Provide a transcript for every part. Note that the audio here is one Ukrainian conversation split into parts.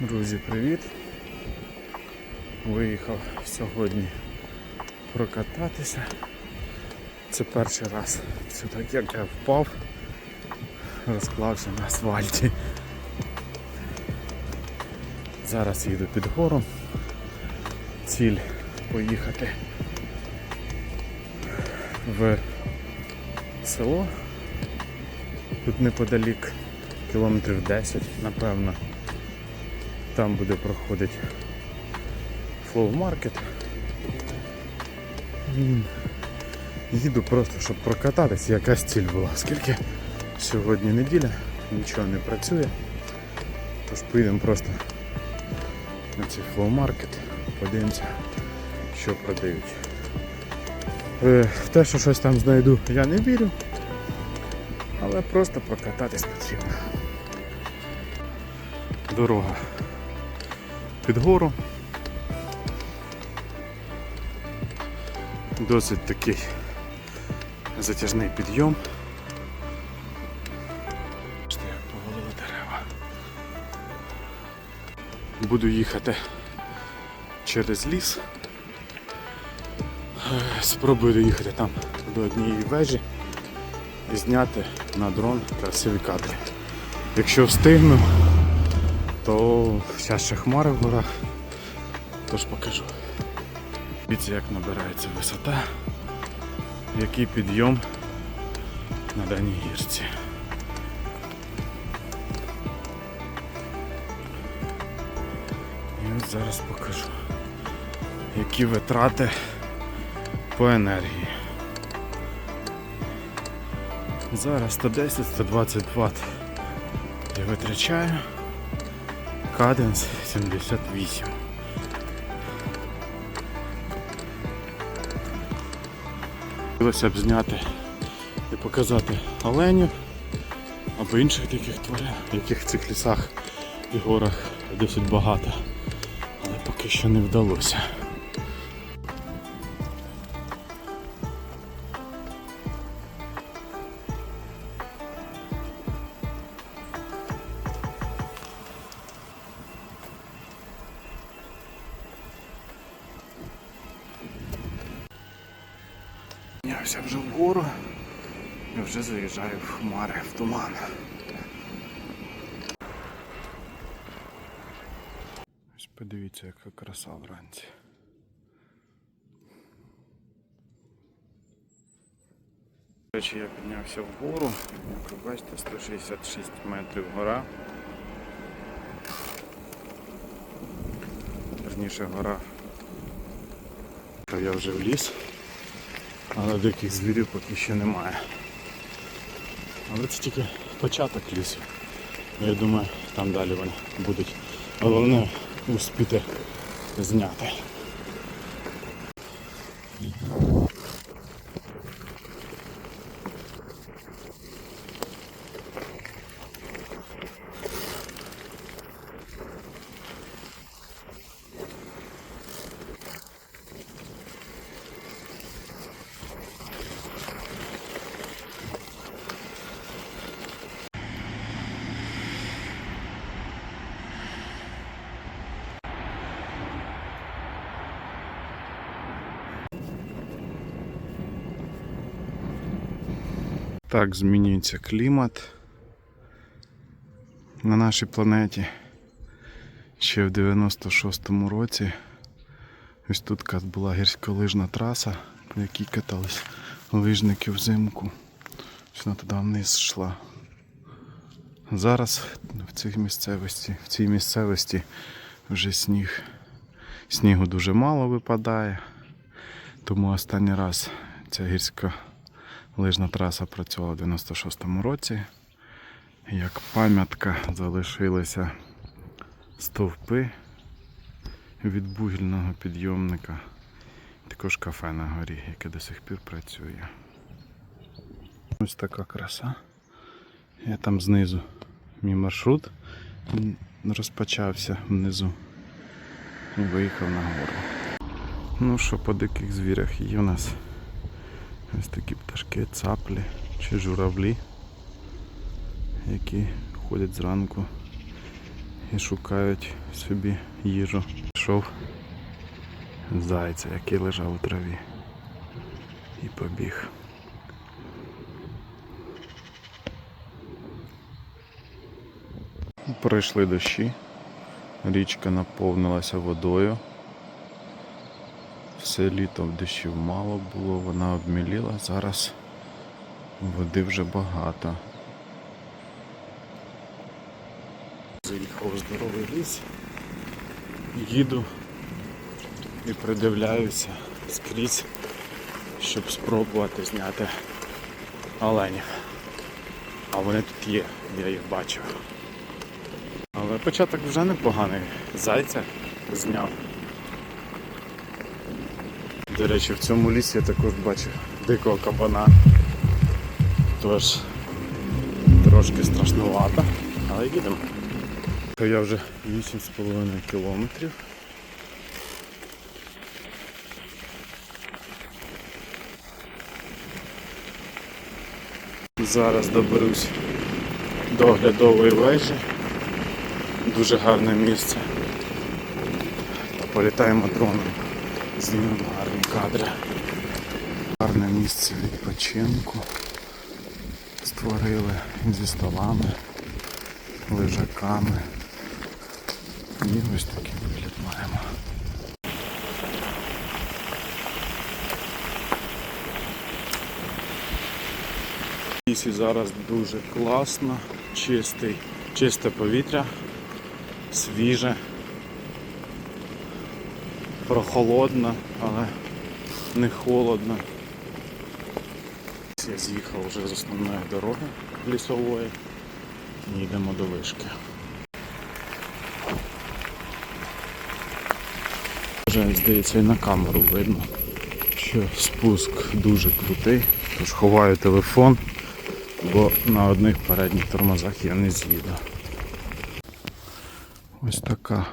Друзі, привіт! Виїхав сьогодні прокататися. Це перший раз. Так як я впав, розклався на асфальті. Зараз їду під гору. Ціль поїхати в село. Тут неподалік кілометрів 10, напевно. Там буде проходити Flow Market. Їду просто, щоб прокататись, якась ціль була. Оскільки сьогодні неділя, нічого не працює. Тож поїдемо просто на цей Market, подивимося, що продають. Е, В те, що щось там знайду, я не вірю, але просто прокататись потрібно. Дорога під гору. Досить такий затяжний підйом. Як повалили дерева. Буду їхати через ліс. Е, Спробую доїхати там до однієї вежі і зняти на дрон красиві кадри. Якщо встигну, то зараз ще хмари в горах, тож покажу. Дивіться, як набирається висота, який підйом на даній гірці. І от зараз покажу, які витрати по енергії. Зараз 110-120 Вт я витрачаю. Каденс 78. Хотілося б зняти і показати оленів або інших таких тварин, яких в цих лісах і горах досить багато. Але поки що не вдалося. Піднявся вже вгору і вже заїжджаю в хмари, в туман. Ось подивіться, яка краса вранці. Речі, я піднявся вгору, як ви бачите, 166 метрів гора. Верніше гора. Я вже в ліс. Але диких звірів поки ще немає. Але це тільки початок лісу. Я думаю, там далі вони будуть. Головне успіти зняти. Так змінюється клімат на нашій планеті. Ще в 96-му році ось тут була гірськолижна траса, по якій катались лижники взимку. Вона туди вниз йшла. Зараз в цій місцевості, в цій місцевості вже сніг. Снігу дуже мало випадає, тому останній раз ця гірська Лижна траса працювала в 96-му році. Як пам'ятка залишилися стовпи від бугільного підйомника. Також кафе на горі, яке до сих пір працює. Ось така краса. Я там знизу мій маршрут розпочався внизу і виїхав на гору. Ну що по диких звірях є у нас ось такі пташки, цаплі чи журавлі, які ходять зранку і шукають собі їжу. Пішов зайця, який лежав у траві. І побіг. Пройшли дощі, річка наповнилася водою. Все літо дощів мало було, вона обміліла, зараз води вже багато. Заїхав у здоровий ліс, їду і придивляюся скрізь, щоб спробувати зняти оленів. А вони тут є, я їх бачив. Але початок вже непоганий. Зайця зняв. До речі, в цьому лісі я також бачив дикого кабана. Тож трошки страшнувато, але їдемо. Я вже 8,5 кілометрів. Зараз доберусь до оглядової вежі. Дуже гарне місце. Та політаємо дроном. Знімемо гарні кадри. Гарне місце відпочинку. Створили зі столами, лежаками. І ось такий вигляд маємо. В лісі зараз дуже класно, чистий, чисте повітря, свіже, прохолодно, але не холодно. Я з'їхав вже з основної дороги лісової і йдемо до вишки. Вже, здається, і на камеру видно, що спуск дуже крутий, тож ховаю телефон, бо на одних передніх тормозах я не з'їду. Ось така.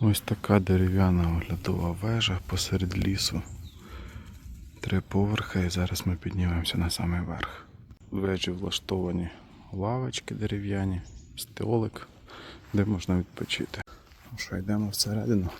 Ось така дерев'яна оглядова вежа посеред лісу. Три поверхи і зараз ми піднімемося на самий верх. В вежі влаштовані лавочки дерев'яні, столик, де можна відпочити. Ну що, йдемо всередину.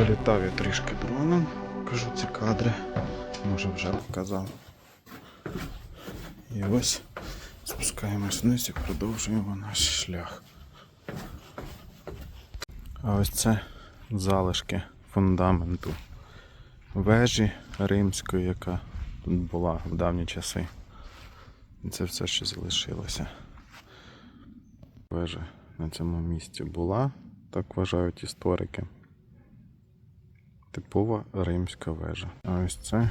Вилітав я трішки дроном, кажу ці кадри. Може вже показав. І ось спускаємось вниз і продовжуємо наш шлях. А ось це залишки фундаменту вежі римської, яка тут була в давні часи. І це все, що залишилося. Вежа на цьому місці була, так вважають історики. Типова римська вежа. А ось це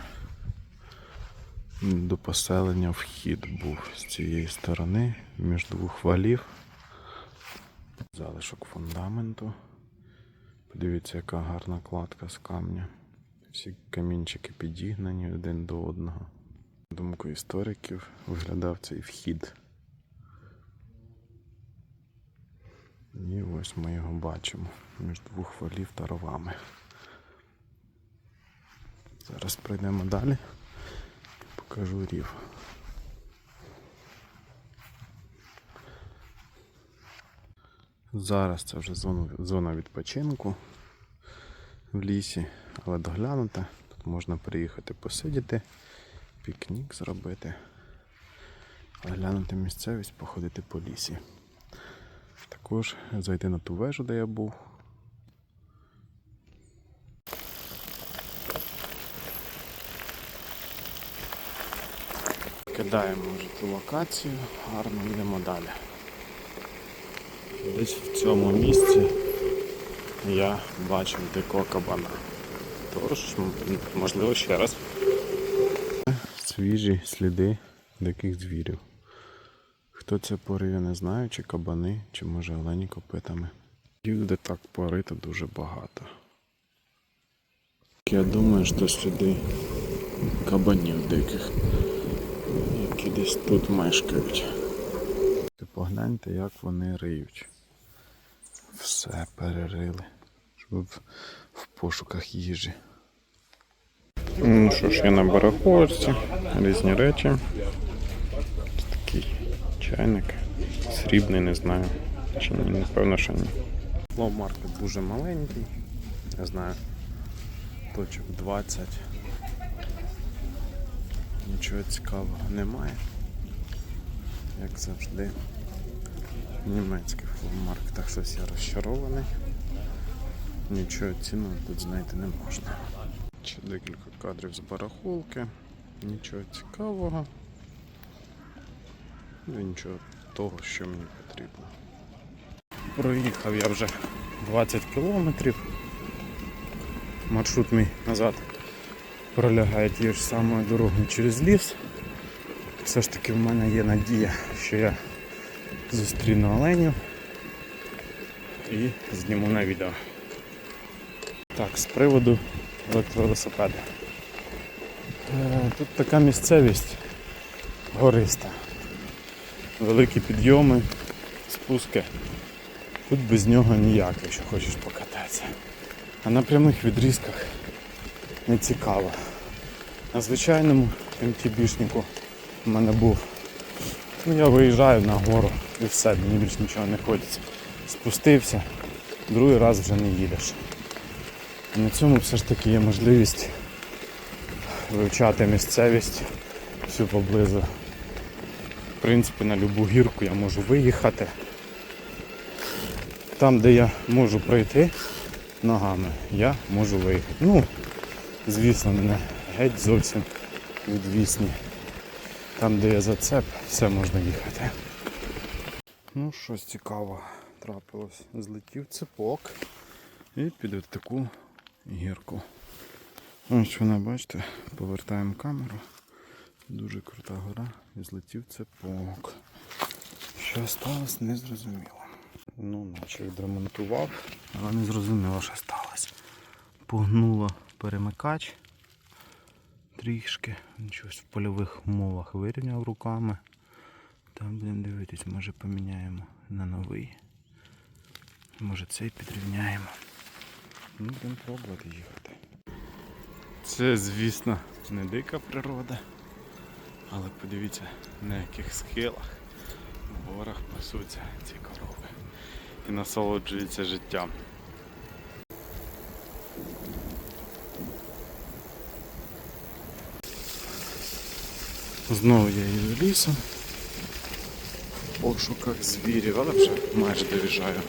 до поселення вхід був з цієї сторони, між двох валів. Залишок фундаменту. Подивіться, яка гарна кладка з камня. Всі камінчики підігнані один до одного. Думку істориків, виглядав цей вхід. І ось ми його бачимо між двох валів та ровами. Зараз пройдемо далі. Покажу рів. Зараз це вже зона, відпочинку в лісі, але доглянути. Тут можна приїхати посидіти, пікнік зробити, оглянути місцевість, походити по лісі. Також зайти на ту вежу, де я був. Кидаємо вже ту локацію, гарно йдемо далі. Десь в цьому місці я бачив дикого кабана. Тож, можливо, ще раз. Свіжі сліди диких звірів. Хто це порив, я не знаю, чи кабани, чи може олені копитами. Їх так порито дуже багато. Я думаю, що сліди кабанів диких, які десь тут мешкають. Погляньте, як вони риють. Все перерили, щоб в- пошуках їжі. Ну що ж, я на барахолці, різні речі. Такий чайник. Срібний, не знаю. Чи ні, напевно, що ні. Лоу-маркет дуже маленький. Не знаю. Точок 20. Нічого цікавого немає. Як завжди. В німецьких фломаркетах щось я розчарований. Нічого цінного тут знайти не можна. Ще декілька кадрів з барахолки. Нічого цікавого. Ну нічого того, що мені потрібно. Проїхав я вже 20 кілометрів. Маршрут мій назад пролягає тією ж самою дорогою через ліс. Все ж таки в мене є надія, що я зустріну оленів і зніму на відео. Так, з приводу електровелосипеда. Е, Тут така місцевість гориста. Великі підйоми, спуски. Тут без нього ніяк, якщо хочеш покататися. А на прямих відрізках не цікаво. На звичайному МТБшнику в мене був. Ну, я виїжджаю на гору і все, мені більше нічого не хочеться. Спустився, другий раз вже не їдеш. А на цьому все ж таки є можливість вивчати місцевість всю поблизу. В принципі, на любу гірку я можу виїхати. Там, де я можу пройти ногами, я можу виїхати. Ну, звісно, не геть зовсім відвісні. Там, де є зацеп, все можна їхати. Ну, щось цікаве трапилось. Злетів цепок і під таку гірку. Ось вона, бачите, повертаємо камеру. Дуже крута гора і злетів цепок. Що сталося, не зрозуміло. Ну, наче відремонтував, але не зрозуміло, що сталося. Погнуло перемикач трішки. Щось в польових умовах вирівняв руками. Там будемо дивитись, може поміняємо на новий. Може цей підрівняємо. Ну, будемо пробувати їхати. Це, звісно, не дика природа. Але подивіться, на яких схилах в горах пасуться ці корови і насолоджуються життям. Знову я їду лісом. В пошуках звірів, але вже майже доїжджаю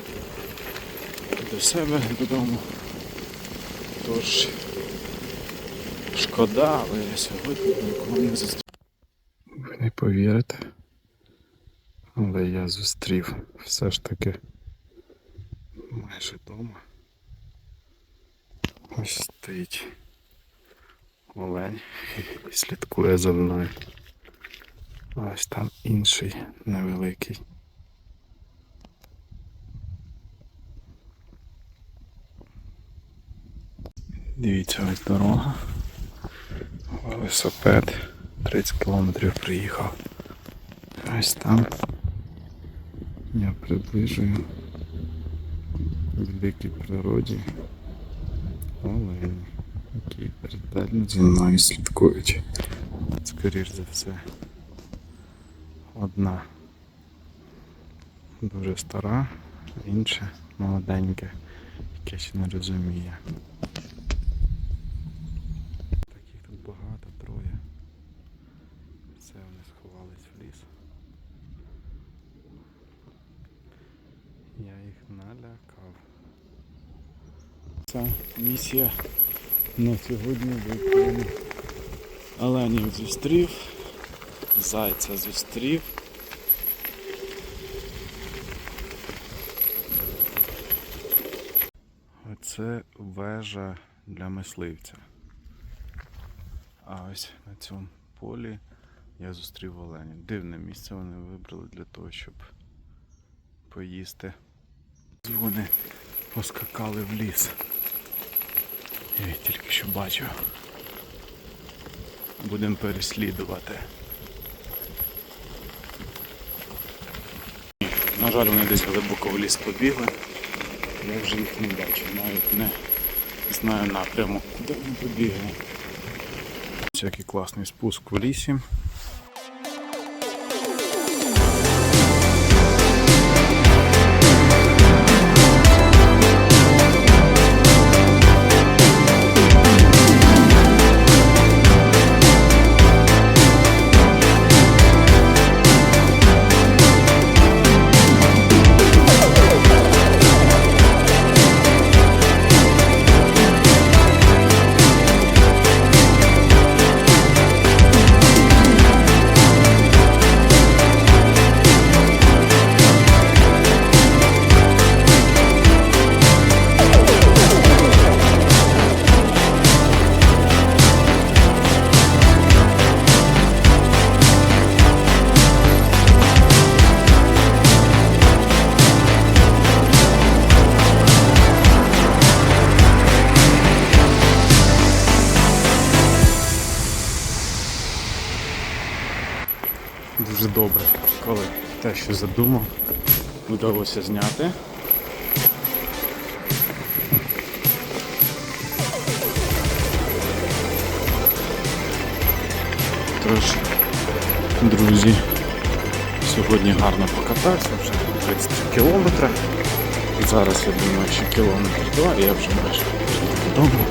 до себе додому. Тож шкода, але я сьогодні нікого не зустрів. Ви не повірите. Але я зустрів все ж таки майже вдома. Ось стоїть олень і слідкує за мною. Ось там інший невеликий. Дивіться, ось дорога. Велосипед. 30 кілометрів приїхав. Ось там. Я приближую в дикій природі. Олені, які ретельно зі мною слідкують. Скоріш за все. Одна дуже стара, інша молоденька, яке ще не розуміє. Таких тут багато, троє. Все, вони сховались в ліс. Я їх налякав. Ця місія на сьогодні виконана. Оленів зустрів, зайця зустрів. Оце вежа для мисливця. А ось на цьому полі я зустрів оленів. Дивне місце вони вибрали для того, щоб поїсти. Вони поскакали в ліс. Я їх тільки що бачив. Будемо переслідувати. На жаль, вони десь глибоко в ліс побігли. Я вже їх не бачу, навіть не знаю напрямок, куди вони побігли. Всякий класний спуск в лісі. Що задумав, вдалося зняти. Тож, друзі, сьогодні гарно покатався, вже 33 кілометри. Зараз я думаю, ще кілометр два і я вже майже додому.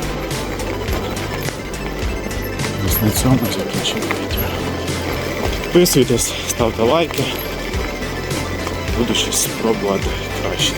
Ось на цьому закінчив відео. Підписуйтесь, ставте лайки. Буду щось спробувати краще.